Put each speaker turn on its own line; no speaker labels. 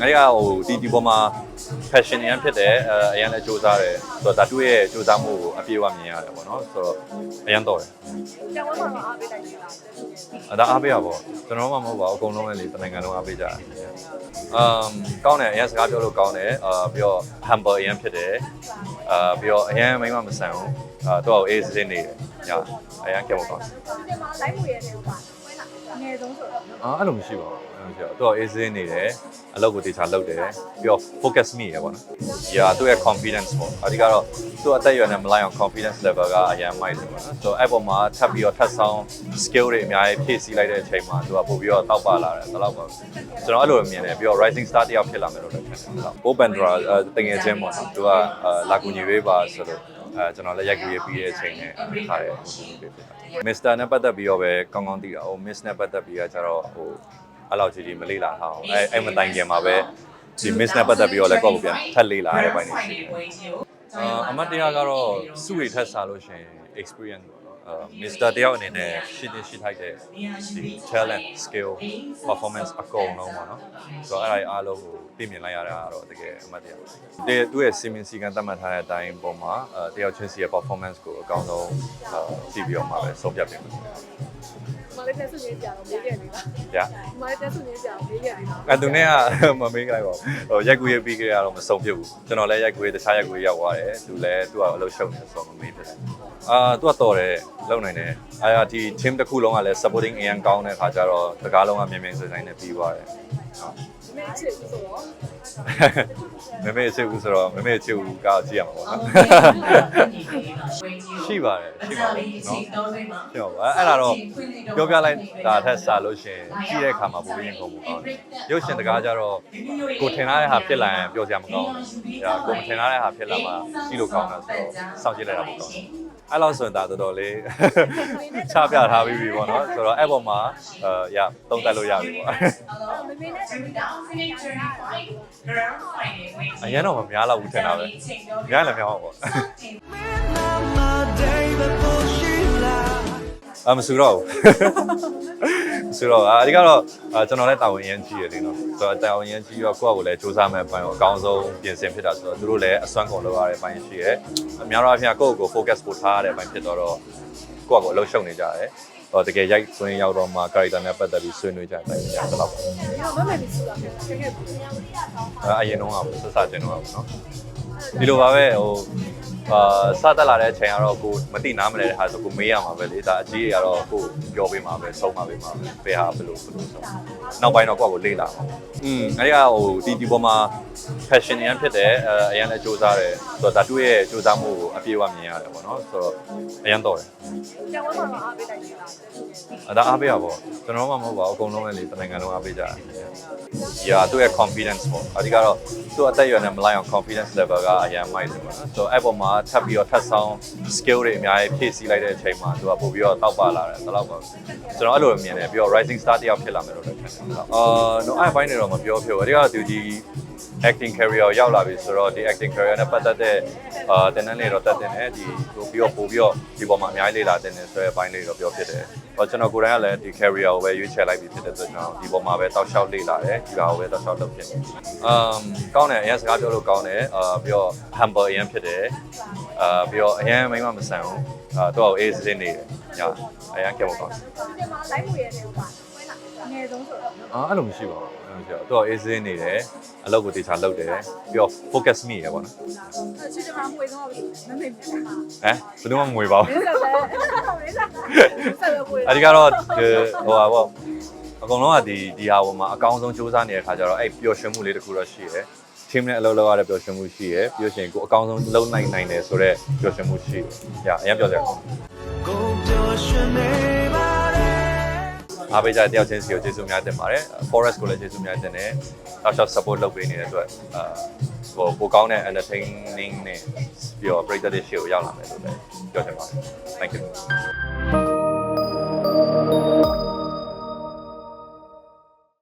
အဲ့ဒီကဟိုဒီဒီပေါ်မှာ passion အရင်ဖြစ်တယ်အဲအရင်လည်းစူးစမ်းတယ်ဆိုတော့ဒါသူ့ရဲ့စူးစမ်းမှုကိုအပြည့်အဝမြင်ရတယ်ပေါ့နော်ဆိုတော့အရင်တော့တယ်
ကျောင်းဝမ်းမှာအားပေးတိုင်းနေတာ
အဒါအားပေးရပေါ့ကျွန်တော်မှမဟုတ်ပါဘူးအကုန်လုံးလည်းလေတနိုင်ငံလုံးအားပေးကြတယ်အမ်ကောင်းတယ်အရင်စကားပြောလို့ကောင်းတယ်အာပြီးတော့ humble အရင်ဖြစ်တယ်အာပြီးတော့အရင်မိမမဆန်ဘူးအာတော့အေးစစ်စစ်နေတယ်ညာအရင်ကဲမကောင်း
ဒီမှာ live ဝင်ရတယ်ဟုတ်ပါဝင်လာအင ယ်ဆုံးဆိုတော့
အာအဲ့လိုမရှိပါဘူးအဲ့လိုမရှိပါဘူးတော့အေးစစ်နေတယ်အလုပ်ကိုတေချာလုပ်တယ်ပြီးတော့ focus မိရပေါ့နော်ဒီဟာသူ့ရဲ့ confidence ပေါ့အဓိကတော့သူ့အသက်အရွယ်နဲ့မလိုက်အောင် confidence level ကအရင်မိုက်တယ်ပေါ့နော်ဆိုတော့အဲ့ပေါ်မှာထပ်ပြီးတော့ထပ်ဆောင် skill တွေအများကြီးဖြည့်ဆည်းလိုက်တဲ့အချိန်မှာသူကပို့ပြီးတော့တောက်ပလာတယ်ဒါတော့ပါကျွန်တော်အဲ့လိုမြင်တယ်ပြီးတော့ rising star တယောက်ဖြစ်လာမယ်လို့လည်းထင်တယ်ဟုတ် Bobandra တကယ်ချင်းပေါ့နော်သူကလာကူညီပေးပါဆိုတော့ အဲကျွန်တော်လည်းရိုက်ကူရပြီးတဲ့အချိန်နဲ့ထားတယ်ပေးဖြစ်တာ Mr နဲ့ပတ်သက်ပြီးတော့ပဲကောင်းကောင်းသိတာဟို Miss နဲ့ပတ်သက်ပြီးတော့ကျတော့ဟိုအဲ့လောက်ကြီးကြီးမလေးလာထားအောင်အဲအဲ့မတိုင်ခင်မှာပဲဒီ Miss နဲ့ပတ်သက်ပြီးတော့လည်းကောက်ကိုပြန်ထပ်လေးလာရတဲ့ပိုင်းတွေရှိတယ်အာအမတ်တရားကတော့စုတွေထက်စားလို့ရှိရင် experience ပေါ့ နော်အာ Mr တယောက်အနေနဲ့ရှိတင်ရှိထိုက်တဲ့ဒီ talent skill performance အကုန်လုံးပေါ့နော်ဆိုတော့အဲ့ဒါအားလုံးကိုသိမြင်လိုက်ရတာကတော့တကယ်အမတ်တရားတကယ်သူ့ရဲ့စီမင်းစီကံသတ်မှတ်ထားတဲ့အတိုင်းပုံမှာအဲတယောက်ချင်းစီရဲ့ performance ကိုအကောင်းဆုံးအာကြည့်ပြီးတော့မှပဲဆုံးဖြတ်ပြင်မှာ
မလေးတက်စုနေကြတော့မေးခဲ့နေတာ
ဗျာ
မလေးတက်စုနေကြတော့မေးခဲ့နေတာ
အဲသူနဲ့ကမမေးကြလိုက်ပါဘူးဟိုရိုက်ကူရေးပြီးကြရတော့မဆုံးဖြစ်ဘူးကျွန်တော်လည်းရိုက်ကူရေးတခြားရိုက်ကူရေးရောက်သွားတယ်သူလည်းသူကအလုပ်ရှုပ်နေဆိုတော့မမေးဖြစ်တယ်အာသူကတော်တယ်လုံနိုင်တယ်အာဒီ team တစ်ခုလုံးကလည်း supporting အရင်ကောင်းတဲ့ခါကျတော့တကားလုံးကမြင်မြင်ဆိုင်ဆိုင်နဲ့ပြီးသွားတယ်ဟုတ်
မေးချစ်ဆိုတော့
မမေအစ်ဘူးဆိုတော့မမေအစ်ဘူးကကြည့်ရမှာပေါ့နော်ရှိပါတယ်ရှိပါတယ်နော်ရှိပါပါအဲ့ဒါတော့ပြောပြလိုက်တာထက်စာလို့ရှရင်ကြည့်တဲ့အခါမှာပုံပြီးရင်ကုန်မှုကောင်းတယ်ရုပ်ရှင်တကားကျတော့ကိုထင်ထားတဲ့ဟာဖြစ်လာရင်ပြောစရာမကောင်းဘူးဒါကိုမထင်ထားတဲ့ဟာဖြစ်လာမှကြည့်လို့ကောင်းတာဆိုတော့စောင့်ကြည့်လိုက်တာပိုကောင်းတယ်အဲ့လောက်ဆိုရင်ဒါတော်တော်လေးချပြထားပြီးပြီပေါ့နော်ဆိုတော့အဲ့ပေါ်မှာအဲရသုံးသက်လို့ရပြီပေါ့
မေမေနဲ့တူတာ
အရင်တော့မများတော့ဘူးထင်တာပဲများလည်းများပါပေါ့အမစူတော့ဘူးမစူတော့ဘူးအဒီကတော့အာကျွန်တော်လည်းတာဝန်ရမ်းကြီးရတယ်နော်ဆိုတော့တာဝန်ရမ်းကြီးရောကိုယ့်အကိုလည်းစူးစမ်းမဲ့ဘိုင်းကိုအကောင်းဆုံးပြင်ဆင်ဖြစ်တာဆိုတော့သူတို့လည်းအစွမ်းကုန်လုပ်ရတဲ့ဘိုင်းရှိရဲအများတော့အဖြစ်ကိုယ့်ကို focus ပို့ထားရတဲ့ဘိုင်းဖြစ်တော့တော့ကိုယ့်အကိုအလုပ်ရှုပ်နေကြတယ် တော့တကယ်ရိုက်ခွင့်ရောက်တော့မှ character နဲ့ပတ်သက်ပြီးဆွေးနွေးကြတယ်အဲ့
ဒါတော့မမေမီဆိုတာကတကယ်
အရင်တော့ကစစတင်တော့ကပေါ့နော်ဒီလိုပါပဲဟို အာစတက်လာတဲ့အချိန်ကတော့ကိုမသိနားမလဲတဲ့ဟာဆိုကိုမေးရမှာပဲလေဒါအကြီးကြီးကတော့ကိုပြောပေးမှာပဲဆုံးမှာပေးမှာပဲဘယ်ဟာဘယ်လိုဘယ်လိုဆုံးနောက်ပိုင်းတော့ကိုယ့်ကိုလေ့လာမှာอืมအဲဒီကဟိုဒီဒီပေါ်မှာ passion အရင်ဖြစ်တယ်အဲအရင်လည်းစူးစမ်းတယ်ဆိုတော့ဒါသူ့ရဲ့စူးစမ်းမှုကိုအပြည့်အဝမြင်ရတယ်ပေါ့နော်ဆိုတော့အရင်တော့တယ်
ကျောင်းဝမ်းမှာအားပေးတိုင်းနေတာ
အဒါအားပေးရပေါ့ကျွန်တော်မှမဟုတ်ပါဘူးအကုန်လုံးလည်းလေတနိုင်ငံလုံးအားပေးကြတယ်။ညာသူ့ရဲ့ confidence ပေါ့အဓိကတော့ သူ့အသက်အရွယ်နဲ့မလိုက်အောင် confidence level ကအရင်မိုက်တယ်ပေါ့နော်။ဆိုတော့အဲ့ပေါ်မှာထပ်ပြီးတော့ထပ်ဆောင် skill တွေအများကြီးဖြည့်ဆည်းလိုက်တဲ့အချိန်မှာသူကပို့ပြီးတော့တောက်ပလာတယ်ဒါတော့ပါကျွန်တော်အဲ့လိုမြင်တယ်ပြီးတော့ rising star တယောက်ဖြစ်လာမယ်လို့လည်းထင်တယ်။အာတော့အဲ့ဘိုင်းနေတော့မပြောဖြစ်ဘူး။အဓိကသူဒီ acting career ကိုရောက်လာပြီဆိုတော့ဒီ acting career နဲ့ပတ်သက်တဲ့အာတင်တန်းလေးတော့တက်တင်တယ်ဒီပို့ပြီးတော့ပို့ပြီးတော့ဒီပေါ်မှာအများကြီးလေ့လာတင်တယ်ဆိုတဲ့အပိုင်းလေးတော့ပြောဖြစ်တယ်။ဟောကျွန်တော်ကိုယ်တိုင်ကလည်းဒီ career ကိုပဲရွေးချယ်လိုက်ပြီးဖြစ်တဲ့အတွက်ကြောင့်ဒီပေါ်မှာပဲတောက်လျှောက်လေ့လာတယ်ဒီပါကိုပဲတောက်လျှောက်လုပ်ဖြစ်တယ်။ um ကောင်းတယ်အရင်စကားပြောလို့ကောင်းတယ်အာပြီးတော့ humble အရင်ဖြစ်တယ်အာပြီးတော့အရင်မိမမဆန်ဘူးအာတော့အေးစစ်စစ်နေတယ်ညာအရင်ကဲမကောင်း
ဒီမှာ live ဝင်ရတယ်ဟုတ်ပါဝ င်လာအငယ်ဆုံးဆိုတော့
အာအဲ့လိုမရှိပါဘူးအဲ့လိုမရှိပါဘူးတော့အေးစစ်နေတယ်အလုပ်ကိုတေချာလုပ်တယ်ပြီးတော့ focus မိရပေါ့နော်
ချစ်ချင်မှာဝေဆုံးတော့မမေပြီးတာ
ဟမ်ဘယ်သူမှမငွေပါဘူး
မင်းကလည်းမင်းကဆက်ရပွေ
အဒီကတော့ဒီဟိုပါပေါ့အကုန်လုံးကဒီဒီဟာပေါ်မှာအကောင်းဆုံးစူးစမ်းနေတဲ့ခါကျတော့အဲ့ပျော်ရွှင်မှုလေးတစ်ခုတော့ရှိရဲ team နဲ့အလုပ်လုပ်ရတဲ့ပျော်ရွှင်မှုရှိရဲပြီးလို့ရှိရင်ကိုအကောင်းဆုံးလုပ်နိုင်နိုင်တယ်ဆိုတော့ပျော်ရွှင်မှုရှိတယ်။ညာအရင်ပြောစရာကောင်း အားပေးကြတဲ့တယောက်ချင်းစီကိုကျေးဇူးများတင်ပါတယ်။ Forest ကိုလည်းကျေးဇူးများတင်တယ်။နောက်လျှောက် support လုပ်ပေးနေတဲ့အတွက်အာဟိုပိုကောင်းတဲ့ entertaining နဲ့ပြီးတော့ပရိသတ်တွေရှေ့ကိုရောက်လာမယ်လို့လည်းပြောချင်ပါတယ်။ Thank you